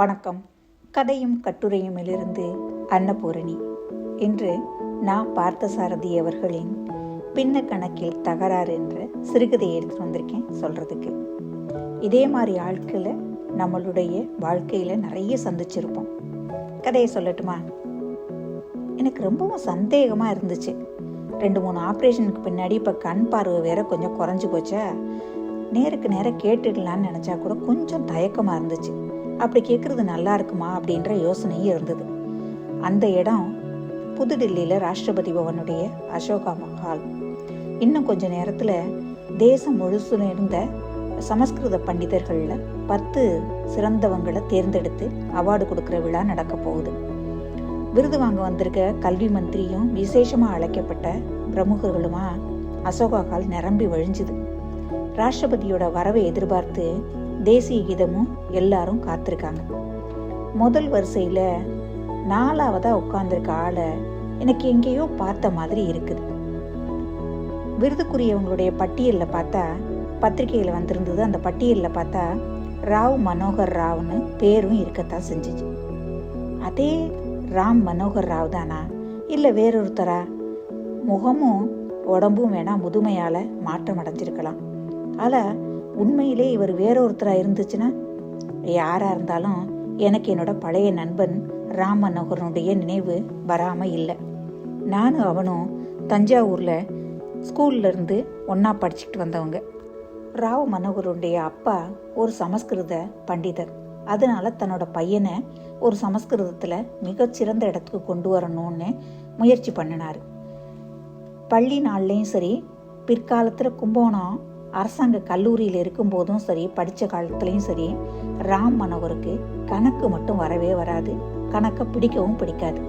வணக்கம். கதையும் கட்டுரையுமிலிருந்து அன்னபூரணி. இன்று நான் பார்த்தசாரதி அவர்களின் பின்ன கணக்கில் தகராறு என்ற சிறுகதையை எடுத்து வந்திருக்கேன் சொல்றதுக்கு. இதே மாதிரி ஆட்களை நம்மளுடைய வாழ்க்கையில நிறைய சந்திச்சிருப்போம். கதையை சொல்லட்டுமா? எனக்கு ரொம்பவும் சந்தேகமா இருந்துச்சு. ரெண்டு மூணு ஆப்ரேஷனுக்கு பின்னாடி இப்போ கண் பார்வை வேற கொஞ்சம் குறைஞ்சி போச்சா? நேருக்கு நேரம் கேட்டுடலான்னு நினச்சா கூட கொஞ்சம் தயக்கமாக இருந்துச்சு. அப்படி கேட்குறது நல்லா இருக்குமா அப்படின்ற யோசனையும் இருந்தது. அந்த இடம் புதுடில்லியில் ராஷ்டிரபதி பவனுடைய அசோகா மஹால். இன்னும் கொஞ்ச நேரத்தில் தேசம் முழுசுல இருந்த சமஸ்கிருத பண்டிதர்களில் பத்து சிறந்தவங்களை தேர்ந்தெடுத்து அவார்டு கொடுக்குற விழா நடக்க போகுது. விருது வாங்க வந்திருக்க கல்வி மந்திரியும் விசேஷமாக அழைக்கப்பட்ட பிரமுகர்களுமா அசோகா கால் நிரம்பி வழிஞ்சுது. ராஷ்டிரபதியோட வரவை எதிர்பார்த்து தேசிய கீதமும் எல்லாரும் காத்திருக்காங்க. முதல் வரிசையில் நாலாவதாக உட்காந்துருக்க ஆளை எனக்கு எங்கேயோ பார்த்த மாதிரி இருக்குது. விருதுக்குரியவங்களுடைய பட்டியலில் பார்த்தா பத்திரிகையில் வந்திருந்தது அந்த பட்டியலில் பார்த்தா ராவ் மனோகர் ராவ்னு பேரும் இருக்கத்தான் செஞ்சுச்சு. அதே ராம் மனோகர் ராவ் தானா? இல்லை வேறொருத்தரா? முகமும் உடம்பும் வேணால் முதுமையால் மாற்றம் அடைஞ்சிருக்கலாம் ஆனால் உண்மையிலே இவர் வேறொருத்தராக இருந்துச்சுன்னா? யாராக இருந்தாலும் எனக்கு என்னோட பழைய நண்பன் ராம் மனோகரனுடைய நினைவு வராமல் இல்லை. நானும் அவனும் தஞ்சாவூரில் ஸ்கூல்ல இருந்து ஒன்றா படிச்சுக்கிட்டு வந்தவங்க. ராவ மனோகருடைய அப்பா ஒரு சமஸ்கிருத பண்டிதர். அதனால தன்னோட பையனை ஒரு சமஸ்கிருதத்தில் மிகச்சிறந்த இடத்துக்கு கொண்டு வரணும்னு முயற்சி பண்ணினார். பள்ளி நாள்லேயும் சரி பிற்காலத்தில் கும்பகோணம் அரசாங்க கல்லூரியில் இருக்கும்போதும் சரி படித்த காலத்துலேயும் சரி ராம் மனோகருக்கு கணக்கு மட்டும் வரவே வராது. கணக்கை பிடிக்கவும் பிடிக்காது.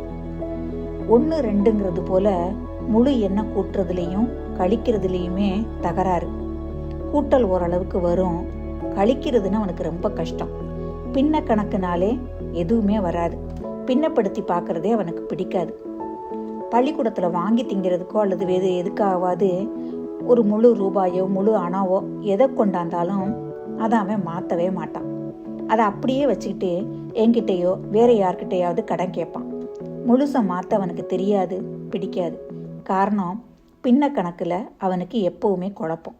ஒன்று ரெண்டுங்கிறது போல முழு எண்ணெய் கூட்டுறதுலேயும் கழிக்கிறதுலேயுமே தகராறு. கூட்டல் ஓரளவுக்கு வரும். கழிக்கிறதுன்னு அவனுக்கு ரொம்ப கஷ்டம். பின்ன கணக்குனாலே எதுவுமே வராது. பின்னப்படுத்தி பார்க்குறதே அவனுக்கு பிடிக்காது. பள்ளிக்கூடத்தில் வாங்கி திங்கிறதுக்கோ அல்லது வேறு எதுக்காகவாது ஒரு முழு ரூபாயோ முழு அணாவோ எதை கொண்டாந்தாலும் அதை அவன் மாற்றவே மாட்டான். அதை அப்படியே வச்சுக்கிட்டு என்கிட்டயோ வேற யார்கிட்டயாவது கடன் கேட்பான். முழுசை மாற்ற அவனுக்கு தெரியாது பிடிக்காது. காரணம் பின்ன கணக்கில் அவனுக்கு எப்பவுமே குழப்பம்.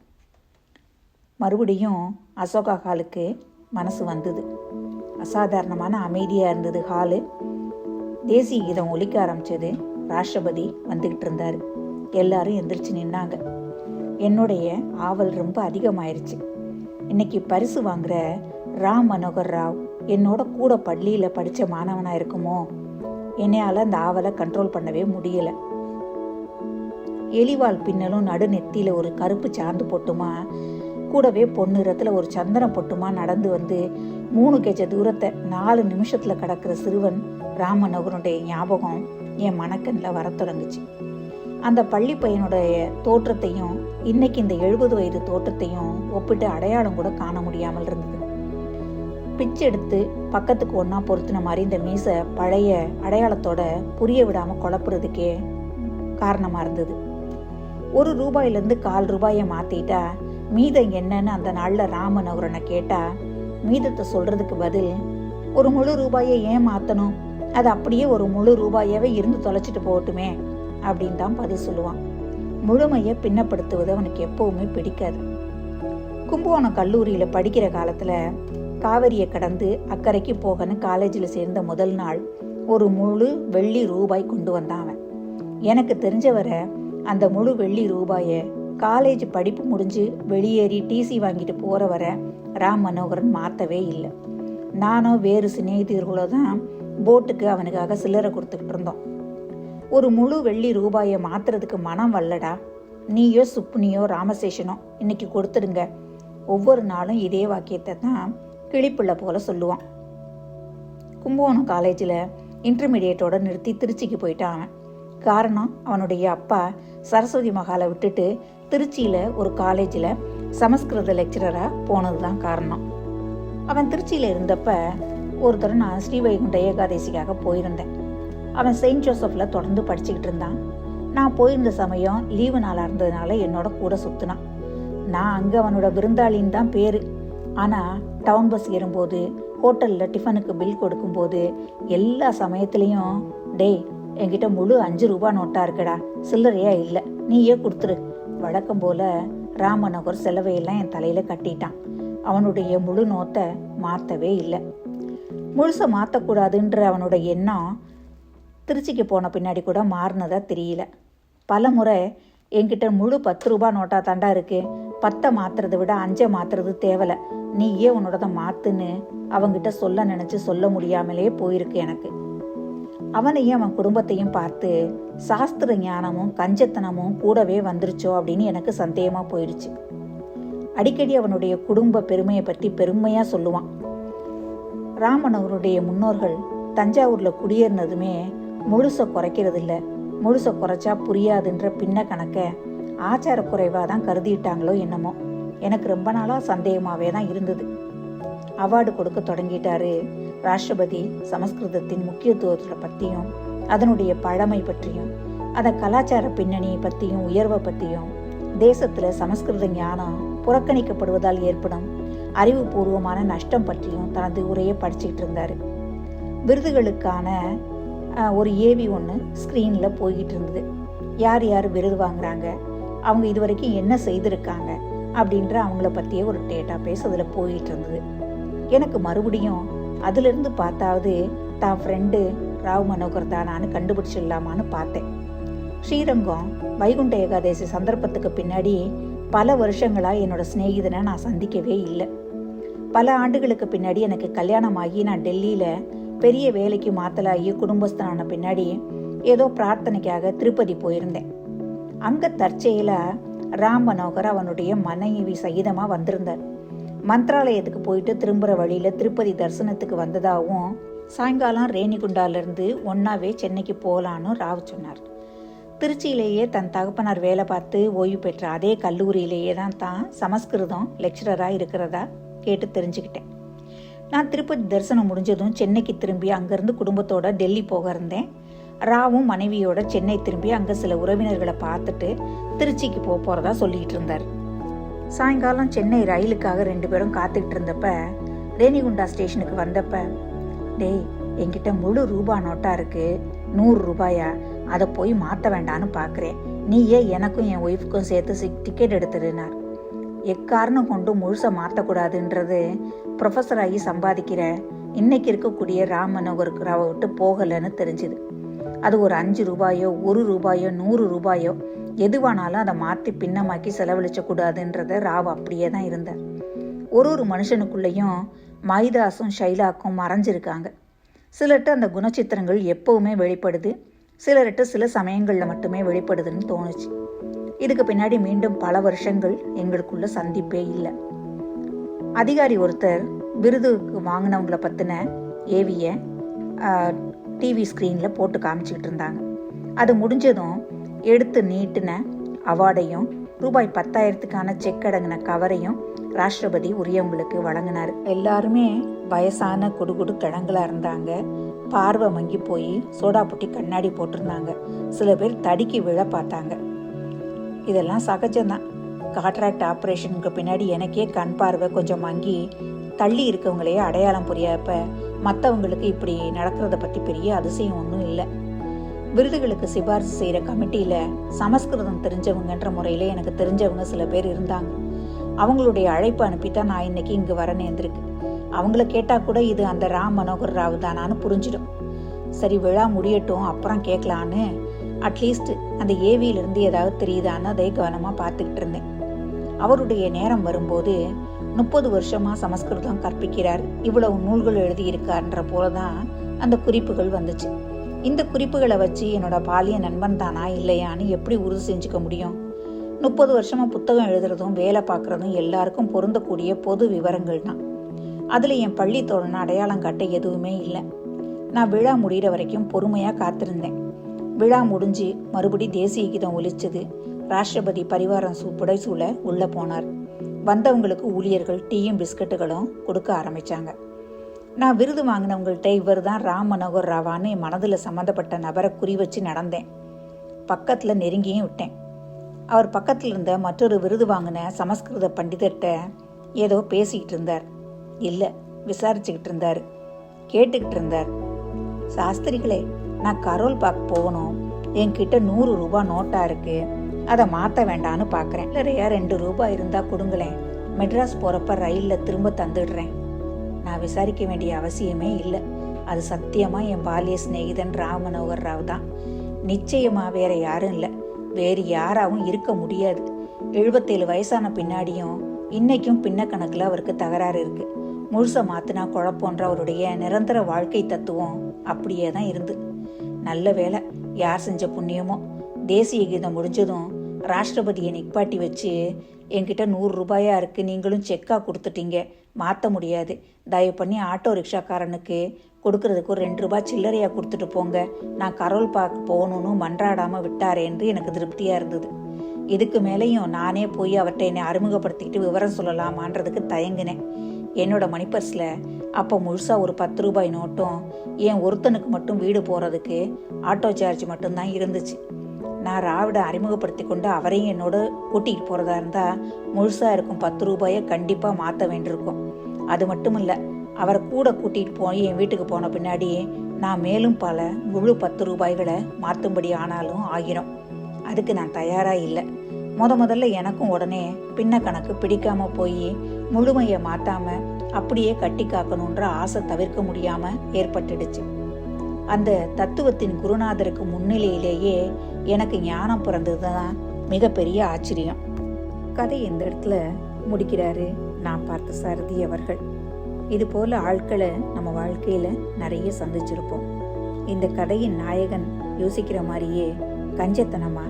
மறுபடியும் அசோகா ஹாலுக்கு மனசு வந்தது. அசாதாரணமான அமைதியாக இருந்தது ஹாலு. தேசிய கீதம் ஒலிக்க ஆரம்பிச்சது ராஷ்டிரபதி வந்துக்கிட்டு இருந்தார். எல்லாரும் எந்திரிச்சு நின்னாங்க. என்னுடைய ஆவல் ரொம்ப அதிகமாயிருச்சு. இன்னைக்கு பரிசு வாங்குற ராம் மனோகர் ராவ் என்னோட கூட பள்ளியில் படித்த மாணவனாக இருக்குமோ? என்னையால் அந்த ஆவலை கண்ட்ரோல் பண்ணவே முடியலை. எலிவால் பின்னலும் நடு நெத்தியில் ஒரு கருப்பு சாந்து போட்டுமா? கூடவே பொன்னிறத்தில் ஒரு சந்தனம் பொட்டுமா? நடந்து வந்து மூணு கெஜ தூரத்தை நாலு நிமிஷத்தில் கடக்கிற சிறுவன் ராமநகருடைய ஞாபகம் என் மனக்கண்ணில் வர தொடங்குச்சு. அந்த பள்ளி பையனுடைய தோற்றத்தையும் இன்னைக்கு இந்த எழுபது வயது தோற்றத்தையும் ஒப்பிட்டு அடையாளம் கூட காண முடியாமல் இருந்தது. பிச்சு எடுத்து பக்கத்துக்கு ஒன்றா பொருத்தின மாதிரி இந்த மீசை பழைய அடையாளத்தோட புரிய விடாமல் குழப்புறதுக்கே காரணமாக இருந்தது. ஒரு ரூபாயிலேருந்து கால் ரூபாயை மாற்றிட்டா மீதம் என்னன்னு அந்த நாளில் ராமநகரனை கேட்டா மீதத்தை சொல்றதுக்கு பதில் ஒரு முழு ரூபாயை ஏன் மாற்றணும் அது அப்படியே ஒரு முழு ரூபாயாவே இருந்து தொலைச்சிட்டு போகட்டுமே. அப்படின்னு தான் பதில் சொல்லுவான். முழுமையை பின்னப்படுத்துவது அவனுக்கு எப்பவுமே பிடிக்காது. கும்பகோணம் கல்லூரியில் படிக்கிற காலத்தில் காவிரியை கடந்து அக்கறைக்கு போகன்னு காலேஜில் சேர்ந்த முதல் நாள் ஒரு முழு வெள்ளி ரூபாய் கொண்டு வந்தான் அவன். எனக்கு தெரிஞ்சவரை அந்த முழு வெள்ளி ரூபாயை காலேஜ் படிப்பு முடிஞ்சு வெளியேறி டிசி வாங்கிட்டு போகிற வர ராம் மனோகரன் மாற்றவே இல்லை. நானும் வேறு சிநேகிதர்களோ தான் போட்டுக்கு அவனுக்காக சில்லறை கொடுத்துக்கிட்டு இருந்தோம். ஒரு முழு வெள்ளி ரூபாயை மாத்துறதுக்கு மனம் வல்லடா நீயோ சுப்புனியோ ராமசேஷனோ இன்னைக்கு கொடுத்துடுங்க. ஒவ்வொரு நாளும் இதே வாக்கியத்தை தான் கிளிப்பிள்ளை போல சொல்லுவான். கும்பகோணம் காலேஜில் இன்டர்மீடியேட்டோட நிறுத்தி திருச்சிக்கு போயிட்டான் அவன். காரணம் அவனுடைய அப்பா சரஸ்வதி மகாலை விட்டுட்டு திருச்சியில் ஒரு காலேஜில் சமஸ்கிருத லெக்சரராக போனது தான் காரணம். அவன் திருச்சியில் இருந்தப்ப ஒரு தடவை நான் ஸ்ரீவைகுண்ட ஏகாதசிக்காக போயிருந்தேன். அவன் செயின்ட் ஜோசப்பில் தொடர்ந்து படிச்சுக்கிட்டு இருந்தான். நான் போயிருந்த சமயம் லீவு நாளாக இருந்ததுனால என்னோட கூட சுற்றுனான் நான் அங்கே அவனோட விருந்தாளின்னு தான் பேர். ஆனால் டவுன் பஸ் ஏறும்போது ஹோட்டலில் டிஃபனுக்கு பில் கொடுக்கும்போது எல்லா சமயத்துலேயும் டேய் என்கிட்ட முழு அஞ்சு ரூபா நோட்டாக இருக்குடா சில்லறையா இல்லை நீயே கொடுத்துரு. வழக்கம் போல் ராமநகர் செலவையெல்லாம் என் தலையில் கட்டிட்டான். அவனுடைய முழு நோத்தை மாற்றவே இல்லை. முழுசை மாற்றக்கூடாதுன்ற அவனோட எண்ணம் திருச்சிக்கு போன பின்னாடி கூட மாறினதா தெரியல. பல முறை என்கிட்ட முழு பத்து ரூபா நோட்டா தாண்டா இருக்கு. பத்தை மாத்துறதை விட அஞ்சை மாத்துறது தேவலை. நீயே உன்னோடத மாத்துன்னு அவங்கிட்ட சொல்ல நினைச்சு சொல்ல முடியாமலே போயிருக்கு எனக்கு. அவனையும் அவன் குடும்பத்தையும் பார்த்து சாஸ்திர ஞானமும் கஞ்சத்தனமும் கூடவே வந்துருச்சோ? அப்படின்னு எனக்கு சந்தேகமா போயிடுச்சு. அடிக்கடி அவனுடைய குடும்ப பெருமையை பற்றி பெருமையாக சொல்லுவான். ராமன் அவருடைய முன்னோர்கள் தஞ்சாவூரில் குடியேறினதுமே முழுசை குறைக்கிறது இல்லை முழுசை குறைச்சா புரியாதுன்ற பின்ன கணக்க ஆச்சார குறைவாக தான் கருதிட்டாங்களோ என்னமோ. எனக்கு ரொம்ப நாளாக சந்தேகமாகவே தான் இருந்தது. அவார்டு கொடுக்க தொடங்கிட்டாரு ராஷ்டிரபதி சமஸ்கிருதத்தின் முக்கியத்துவத்தை பற்றியும் அதனுடைய பழமை பற்றியும் அதை கலாச்சார பின்னணியை பற்றியும் உயர்வை பற்றியும் தேசத்தில் சமஸ்கிருத ஞானம் புறக்கணிக்கப்படுவதால் ஏற்படும் அறிவுபூர்வமான நஷ்டம் பற்றியும் தனது உரையை படிச்சுக்கிட்டு இருந்தார். விருதுகளுக்கான ஒரு ஏவி ஒன்று ஸ்க்ரீனில் போய்கிட்டு இருந்தது யார் யார் விருது வாங்குறாங்க? அவங்க இது வரைக்கும் என்ன செய்திருக்காங்க? அப்படின்ற அவங்கள பற்றிய ஒரு டேட்டா பேஸ் அதில் போயிட்டு இருந்தது எனக்கு மறுபடியும் அதிலிருந்து பார்த்தாவது தான் ஃப்ரெண்டு ராவ் மனோகர் தானான்னு கண்டுபிடிச்சிடலாமான்னு பார்த்தேன். ஸ்ரீரங்கம் வைகுண்ட ஏகாதசி சந்தர்ப்பத்துக்கு பின்னாடி பல வருஷங்களாக என்னோட சிநேகிதனை நான் சந்திக்கவே இல்லை. பல ஆண்டுகளுக்கு பின்னாடி எனக்கு கல்யாணமாகி நான் டெல்லியில் பெரிய வேலைக்கு மாத்தலாகி குடும்பஸ்தனான பின்னாடி ஏதோ பிரார்த்தனைக்காக திருப்பதி போயிருந்தேன். அங்க தற்செயலா ராம் மனோகர் அவனுடைய மனைவி சகிதமா வந்திருந்தார். மந்திராலயத்துக்கு போயிட்டு திரும்புற வழியில திருப்பதி தரிசனத்துக்கு வந்ததாகவும் சாயங்காலம் ரேணிகுண்டால இருந்து ஒன்னாவே சென்னைக்கு போகலான்னு ராவ் சொன்னார். திருச்சியிலேயே தன் தகப்பனார் வேலை பார்த்து ஓய்வு பெற்ற அதே கல்லூரியிலேயே தான் தான் சமஸ்கிருதம் லெக்சரராக இருக்கிறதா கேட்டு தெரிஞ்சுக்கிட்டேன். நான் திருப்பதி தரிசனம் முடிஞ்சதும் சென்னைக்கு திரும்பி அங்கேருந்து குடும்பத்தோட டெல்லி போக இருந்தேன். ராவும் மனைவியோட சென்னை திரும்பி அங்கே சில உறவினர்களை பார்த்துட்டு திருச்சிக்கு போக போகிறதா சொல்லிகிட்டு இருந்தார். சாயங்காலம் சென்னை ரயிலுக்காக ரெண்டு பேரும் காத்துக்கிட்டு இருந்தப்ப ரேணிகுண்டா ஸ்டேஷனுக்கு வந்தப்ப டேய் என்கிட்ட முழு ரூபா நோட்டா இருக்கு. நூறு ரூபாயா? அதை போய் மாற்ற வேண்டான்னு பார்க்குறேன் நீயே எனக்கும் என் ஒய்ஃபுக்கும் சேர்த்து டிக்கெட் எடுத்துருனார் எக்காரணம் கொண்டு முழுசை மாற்றக்கூடாதுன்றது ப்ரொஃபஸர் ஆகி சம்பாதிக்கிற இன்னைக்கு இருக்கக்கூடிய ராம் ராவை விட்டு போகலைன்னு தெரிஞ்சுது. அது ஒரு அஞ்சு ரூபாயோ ஒரு ரூபாயோ நூறு ரூபாயோ எதுவானாலும் அதை மாற்றி பின்னமாக்கி செலவழிச்ச கூடாதுன்றத ராவ் அப்படியே தான் இருந்தார். ஒரு ஒரு மனுஷனுக்குள்ளேயும் மைதாஸும் ஷைலாக்கும் மறைஞ்சிருக்காங்க. சிலர்கிட்ட அந்த குணச்சித்திரங்கள் எப்பவுமே வெளிப்படுது சிலர்கிட்ட சில சமயங்களில் மட்டுமே வெளிப்படுதுன்னு தோணுச்சு. இதுக்கு பின்னாடி மீண்டும் பல வருஷங்கள் எங்களுக்குள்ள சந்திப்பே இல்லை. அதிகாரி ஒருத்தர் விருதுக்கு வாங்கினவங்கள பற்றின ஏவிய டிவி ஸ்க்ரீனில் போட்டு காமிச்சிக்கிட்டு இருந்தாங்க. அது முடிஞ்சதும் எடுத்து நீட்டின அவார்டையும் ரூபாய் பத்தாயிரத்துக்கான செக் அடங்கின கவரையும் ராஷ்டிரபதி உரியவங்களுக்கு வழங்கினார். எல்லாருமே வயசான குடுகுடு கிழங்குல இருந்தாங்க. பார்வை மங்கி போய் சோடா புட்டி கண்ணாடி போட்டிருந்தாங்க. சில பேர் தடுக்கி விழ பார்த்தாங்க. இதெல்லாம் சகஜம்தான் காட்ராக்ட் ஆப்ரேஷனுக்கு பின்னாடி எனக்கே கண் பார்வை கொஞ்சம் மங்கி தள்ளி இருக்கவங்களையே அடையாளம் புரியாப்ப மற்றவங்களுக்கு இப்படி நடக்கிறத பற்றி பெரிய அதிசயம் ஒன்றும் இல்லை. விருதுகளுக்கு சிபாரிசு செய்கிற கமிட்டியில் சமஸ்கிருதம் தெரிஞ்சவங்கன்ற முறையில் எனக்கு தெரிஞ்சவங்க சில பேர் இருந்தாங்க. அவங்களுடைய அழைப்பு அனுப்பித்தான் நான் இன்னைக்கு இங்கே வர நேர்ந்திருக்கு அவங்கள கேட்டால் கூட இது அந்த ராம் மனோகர் ராவ் தானான்னு புரிஞ்சிடும். சரி விழா முடியட்டும் அப்புறம் கேட்கலான்னு அட்லீஸ்ட் அந்த ஏவியிலிருந்து ஏதாவது தெரியுதான்னு அதை கவனமாக பார்த்துக்கிட்டு இருந்தேன். அவருடைய நேரம் வரும்போது முப்பது வருஷமா சமஸ்கிருதம் கற்பிக்கிறார். இவ்வளவு நூல்கள் எழுதியிருக்கார்ன்ற போல தான் அந்த குறிப்புகள் வந்துச்சு. இந்த குறிப்புகளை வச்சு என்னோட பாலிய நண்பன் தானா இல்லையான்னு எப்படி உறுதி செஞ்சுக்க முடியும்? முப்பது வருஷமா புத்தகம் எழுதுறதும் வேலை பார்க்குறதும் எல்லாருக்கும் பொருந்தக்கூடிய பொது விவரங்கள் தான் அதில் என் பள்ளி தோழனை அடையாளம் காட்ட எதுவுமே இல்லை. நான் விழா முடிகிற வரைக்கும் பொறுமையாக காத்திருந்தேன். விழா முடிஞ்சு மறுபடி தேசிய கீதம் ஒலிச்சது. ராஷ்டிரபதி பரிவாரம் சூ புடைசூழ உள்ளே போனார். வந்தவங்களுக்கு ஊழியர்கள் டீயும் பிஸ்கட்டுகளும் கொடுக்க ஆரம்பிச்சாங்க. நான் விருது வாங்கினவங்கள்ட்ட இவர் தான் ராம் மனோகர் ராவான்னு என் மனதில் சம்மந்தப்பட்ட நபரை குறி வச்சு நடந்தேன். பக்கத்தில் நெருங்கியும் விட்டேன். அவர் பக்கத்தில் இருந்த மற்றொரு விருது வாங்கின சமஸ்கிருத பண்டிதர்கிட்ட ஏதோ பேசிக்கிட்டு இருந்தார். இல்லை விசாரிச்சுக்கிட்டு இருந்தார். கேட்டுக்கிட்டு இருந்தார். சாஸ்திரிகளே நான் கரோல் பார்க்க போகணும். என்கிட்ட நூறு ரூபாய் நோட்டாக இருக்குது அதை மாற்ற வேண்டான்னு பார்க்குறேன் இல்லையா ரெண்டு ரூபாய் இருந்தால் கொடுங்களேன் மெட்ராஸ் போகிறப்ப ரயிலில் திரும்ப தந்துடுறேன். நான் விசாரிக்க வேண்டிய அவசியமே இல்லை. அது சத்தியமாக என் பாலிய சிநேகிதன் ராம் மனோகர் ராவ் தான். நிச்சயமாக வேற யாரும் இல்லை. வேறு யாராவும் இருக்க முடியாது. எழுபத்தேழு வயசான பின்னாடியும் இன்னைக்கும் பின்ன கணக்கில் அவருக்கு தகராறு இருக்குது முழுசை மாற்றினா குழப்பன்ற அவருடைய நிரந்தர வாழ்க்கை தத்துவம் அப்படியே தான் இருந்து. நல்ல வேலை யார் செஞ்ச புண்ணியமோ தேசிய கீதம் முடிஞ்சதும் ராஷ்டிரபதியை நிப்பாட்டி வச்சு என்கிட்ட நூறு ரூபாயா இருக்குது நீங்களும் செக்காக கொடுத்துட்டீங்க. மாற்ற முடியாது. தயவு பண்ணி ஆட்டோ ரிக்ஷாக்காரனுக்கு கொடுக்கறதுக்கு ஒரு ரெண்டு ரூபாய் சில்லறையாக கொடுத்துட்டு போங்க. நான் கரோல் பார்க்க போகணும்னு மன்றாடாம விட்டாரேன்று எனக்கு திருப்தியாக இருந்தது. இதுக்கு மேலேயும் நானே போய் அவர்கிட்ட என்னை அறிமுகப்படுத்திக்கிட்டு விவரம் சொல்லலாமான்றதுக்கு தயங்கினேன். என்னோட மணிப்பர்ஸில் அப்போ முழுசாக ஒரு பத்து ரூபாய் நோட்டும் என் ஒருத்தனுக்கு மட்டும் வீடு போகிறதுக்கு ஆட்டோ சார்ஜ் மட்டும்தான் இருந்துச்சு. நான் ராவிட அறிமுகப்படுத்தி கொண்டு அவரையும் என்னோட கூட்டிகிட்டு போகிறதா இருந்தால் முழுசாக இருக்கும் பத்து ரூபாயை கண்டிப்பாக மாற்ற வேண்டியிருக்கும். அது மட்டும் இல்லை அவரை கூட கூட்டிகிட்டு போய் என் வீட்டுக்கு போன பின்னாடி நான் மேலும் பல முழு பத்து ரூபாய்களை மாற்றும்படி ஆனாலும் ஆகிரும். அதுக்கு நான் தயாராக இல்லை. முத முதல்ல எனக்கும் உடனே பின்ன கணக்கு பிடிக்காம போய் முழுமையை மாற்றாமல் அப்படியே கட்டி காக்கணுன்ற ஆசை தவிர்க்க முடியாம ஏற்பட்டுடுச்சு. அந்த தத்துவத்தின் குருநாதருக்கு முன்னிலையிலேயே எனக்கு ஞானம் பிறந்தது தான் மிகப்பெரிய ஆச்சரியம். கதை இந்த இடத்துல முடிக்கிறாரு நான் பார்த்த சாரதி அவர்கள். இது போல ஆட்களை நம்ம வாழ்க்கையில நிறைய சந்திச்சிருப்போம். இந்த கதையின் நாயகன் யோசிக்கிற மாதிரியே கஞ்சத்தனமா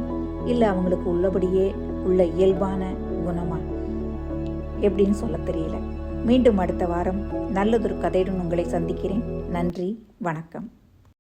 இல்லை அவங்களுக்கு உள்ளபடியே உள்ள இயல்பான குணமா? எப்படின்னு சொல்ல தெரியல. மீண்டும் அடுத்த வாரம் நல்லதொரு கதையுடன் உங்களை சந்திக்கிறேன். நன்றி வணக்கம்.